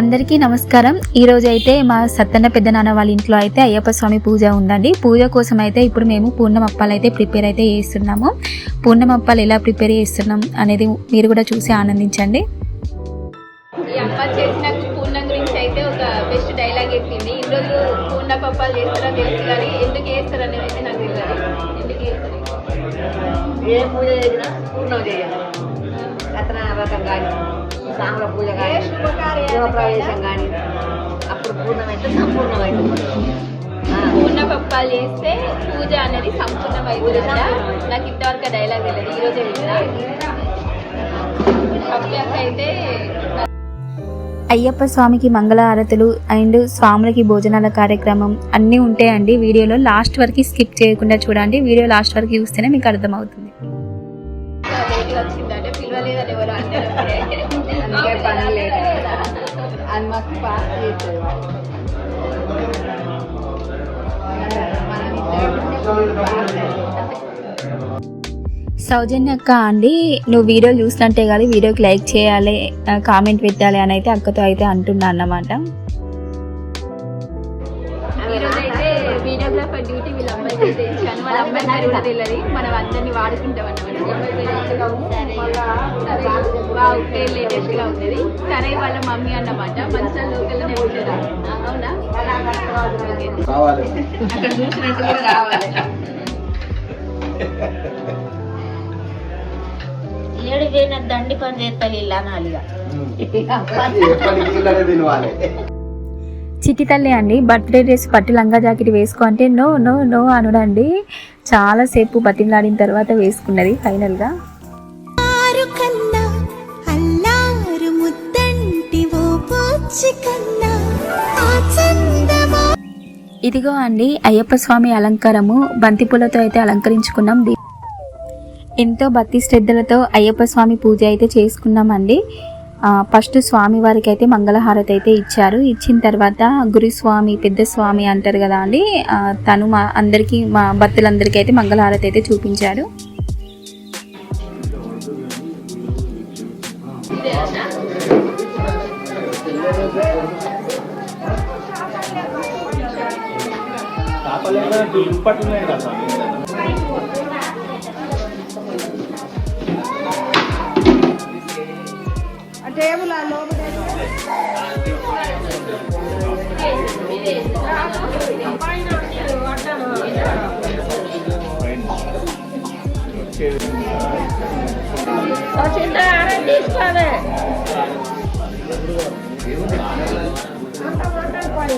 అందరికీ నమస్కారం. ఈ రోజు అయితే మా సత్తన్న పెద్దనాన్న వాళ్ళ ఇంట్లో అయితే అయ్యప్ప స్వామి పూజ ఉందండి. పూజ కోసం అయితే ఇప్పుడు మేము పూర్ణం అప్పాలు అయితే ప్రిపేర్ అయితే చేస్తున్నాము. పూర్ణం అప్పాలు ఎలా ప్రిపేర్ చేస్తున్నాం అనేది మీరు కూడా చూసి ఆనందించండి. ఈ అమ్మ చేసిన పూర్ణం గురించి అయితే ఒక బెస్ట్ డైలాగ్ చెప్పింది. ఈ రోజు పూర్ణ పప్పాలు చేస్తారో తెలుసు కానీ ఎందుకు చేస్తారు అనేది అయితే నాకు తెలియదు. ఎందుకు చేస్తారు? ఏ పూజ చేసినా పూర్ణం చేయాలి. సామల పూజ కానీ శివప్రవేశం కానీ అప్పుడు పూర్ణమైతే సంపూర్ణమైంది పూర్ణ పప్పాలు చేస్తే పూజ అనేది సంపూర్ణం అవుతుందంట నాకు ఇంతవరకు డైలాగ్ తెలియదు. ఈ రోజే విన్నా. అయితే అయ్యప్ప స్వామికి మంగళహారతులు అండ్ స్వాములకి భోజనాల కార్యక్రమం అన్నీ ఉంటాయండి. వీడియోలో లాస్ట్ వరకు స్కిప్ చేయకుండా చూడండి. వీడియో లాస్ట్ వరకు చూస్తేనే మీకు అర్థమవుతుంది. లేట్గా వచ్చిందంటే పిలవలేదని ఎవరు అన్నారు అందుకే పని లేదు అది మాకు పాస్ చేస్తుంది సౌజన్య అక్క అండి నువ్వు వీడియో చూసినట్టే కాదు వీడియోకి లైక్ చేయాలి కామెంట్ పెట్టాలి అని అయితే అక్కతో అయితే అంటున్నా అన్నమాట. ఇచ్చాను వాళ్ళ అమ్మాయి పేరు కూడా తెలియదు మనం అందరినీ వాడుకుంటాం అన్నమాట లేటెస్ట్గా ఉన్నది సరే వాళ్ళ మమ్మీ అన్నమాట మంచిగా లోకల్లోనే ఉంటారు అవునా అక్కడ చూసినట్టు కూడా రావాలి ఏడు పోయిన దండి పని చేస్తారు ఇలా నాలుగా. ఎప్పటికీ ఇలానే తినవాలి. చిట్టి తల్లి అండి. బర్త్డే డ్రెస్ పట్టు లంగా జాకెట్ వేసుకో అంటే నో నో నో అనుడండి. చాలాసేపు బతిమలాడిన తర్వాత వేసుకున్నది ఫైనల్గా ఇదిగో అండి అయ్యప్ప స్వామి అలంకారము. బంతిపూలతో అయితే అలంకరించుకున్నాం. ఎంతో భక్తి శ్రద్ధలతో అయ్యప్ప స్వామి పూజ అయితే చేసుకున్నామండి. ఫస్ట్ స్వామి వారికి అయితే మంగళహారతి అయితే ఇచ్చారు. ఇచ్చిన తర్వాత గురుస్వామి పెద్ద స్వామి అంటారు కదా అండి తను మా అందరికీ మా భక్తులందరికీ అయితే మంగళహారతి అయితే చూపించారు. తీసుకోవే భగవానే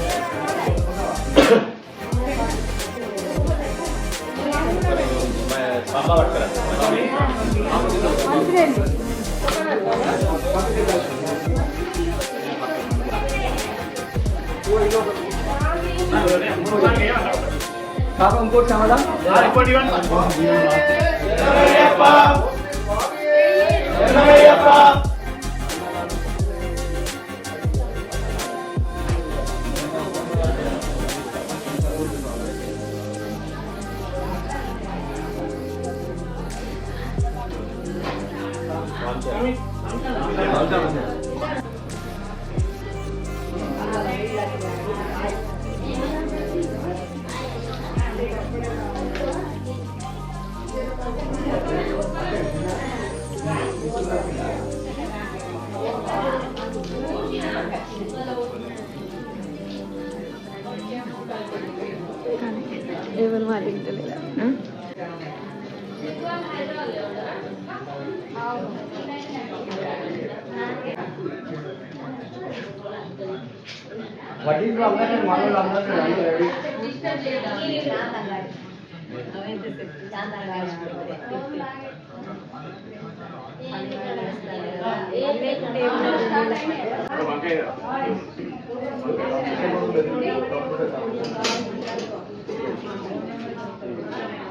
పాపం కోట్ సమాధానం ఇంకోటి ఇవ్వండి What is wrong with model of the library? Thank you.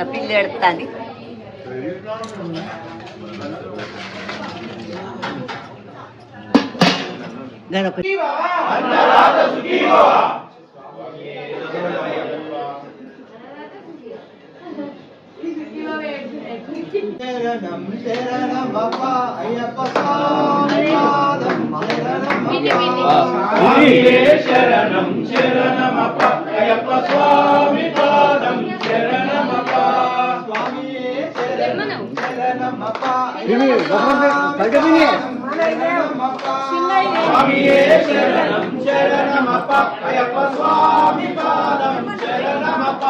ఇంకా పిల్లి ఎడుతుంది. గణపతి. శరణం శరణమప్ప అయ్యప్ప స్వామి పాదం శరణమప్ప స్వామియే శరణం శరణమప్ప స్వామి పాదం శరణమప్ప.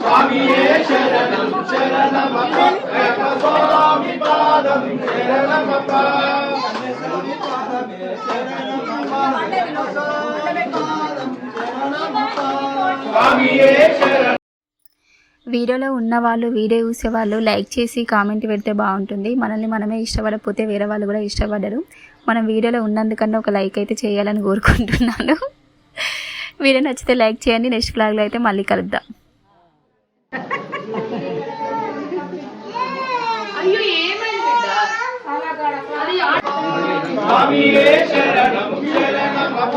స్వామియే శరణం శరణమప్ప స్వామి పాదం శరణమప్ప. వీడియోలో ఉన్న వాళ్ళు వీడియో చూసే వాళ్ళు లైక్ చేసి కామెంట్ పెడితే బాగుంటుంది. మనల్ని మనమే ఇష్టపడకపోతే వేరే వాళ్ళు కూడా ఇష్టపడరు. మనం వీడియోలో ఉన్నందుకన్నా ఒక లైక్ అయితే చేయాలని కోరుకుంటున్నాను. వీడియో నచ్చితే లైక్ చేయండి. నెక్స్ట్ ఫ్లాగ్లో అయితే మళ్ళీ కలుద్దాం. స్వామియే శరణం శరణమప్ప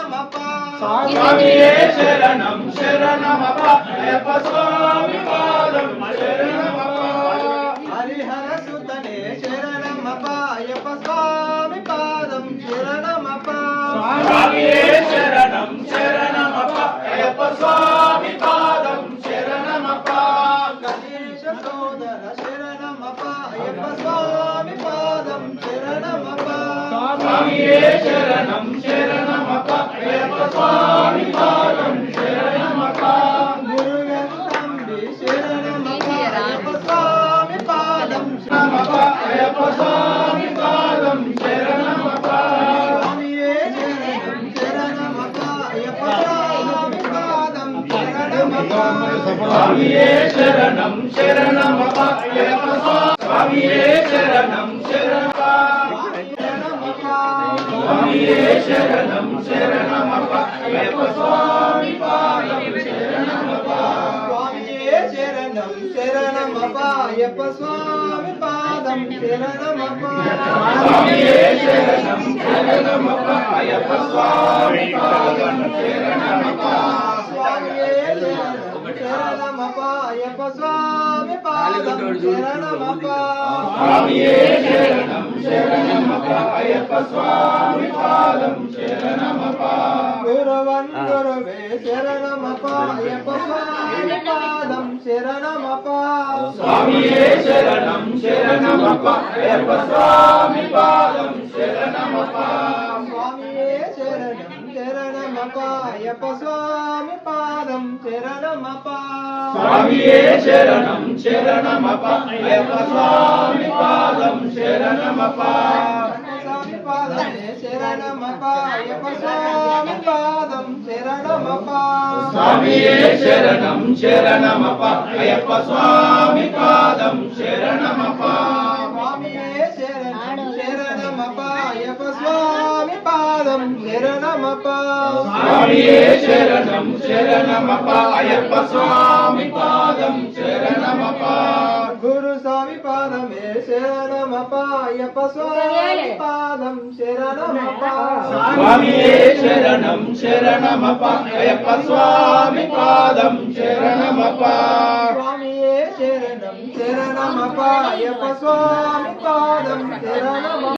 శరణం అయ్యప్ప స్వామి పాదం శరణమప్ప గణేశ సోదర శరణమప్ప అయ్యప్ప స్వామి పాదం శరణమప్ప స్వామియే శరణం శరణమప్ప అయ్యప్ప స్వామి పాదం శరణమప్ప గురుగంతంబి శరణమప్ప అయ్యప్ప స్వామి పాదం శరణమప్ప అయ్యప్ప స్వామి పాదం శరణమప్ప స్వామియే శరణం శరణమప్ప అయ్యప్ప స్వామి పాదం శరణమప్ప స్వామియే స్వామియే శరణం శరణమప్ప అయ్యప్ప స్వామి పాదం శరణమప్ప స్వామియే శరణం శరణమప్ప అయ్యప్ప స్వామి పాదం శరణమప్ప స్వామియే శరణం శరణమప్ప అయ్యప్ప స్వామి పాదం శరణమప్ప స్వామియే శరణం శరణమప్ప అయ్యప్ప స్వామి పాదం శరణమప్ప. స్వామియే శరణం శరణమప్ప. అయ్యప్ప స్వామి పాదం శరణమప్ప. గురువన్ గురువే శరణమప్ప. అయ్యప్ప స్వామి పాదం శరణమప్ప. స్వామియే శరణం శరణమప్ప. అయ్యప్ప స్వామి పాదం శరణమప్ప. స్వామియే శరణం అయ్యప్ప స్వామి పాదం శరణమప్ప స్వామియే శరణం శరణమప అయ్యప్ప స్వామి పాదం శరణమప స్వామి పాదమే శరణమప అయ్యప్ప స్వామి పాదం శరణమప స్వామియే శరణం శరణమప అయ్యప్ప స్వామి పాదం శరణమప శరణమప స్వామియే శరణం శరణమప అయ్యప్ప స్వామి పాదం శరణమప గురు స్వామి పాదమే శరణమప అయ్యప్ప స్వామి పాదం శరణమప స్వామియే శరణం శరణమప అయ్యప్ప స్వామి పాదం శరణమప స్వామియే శరణం శరణమప అయ్యప్ప స్వామి పాదం శరణమప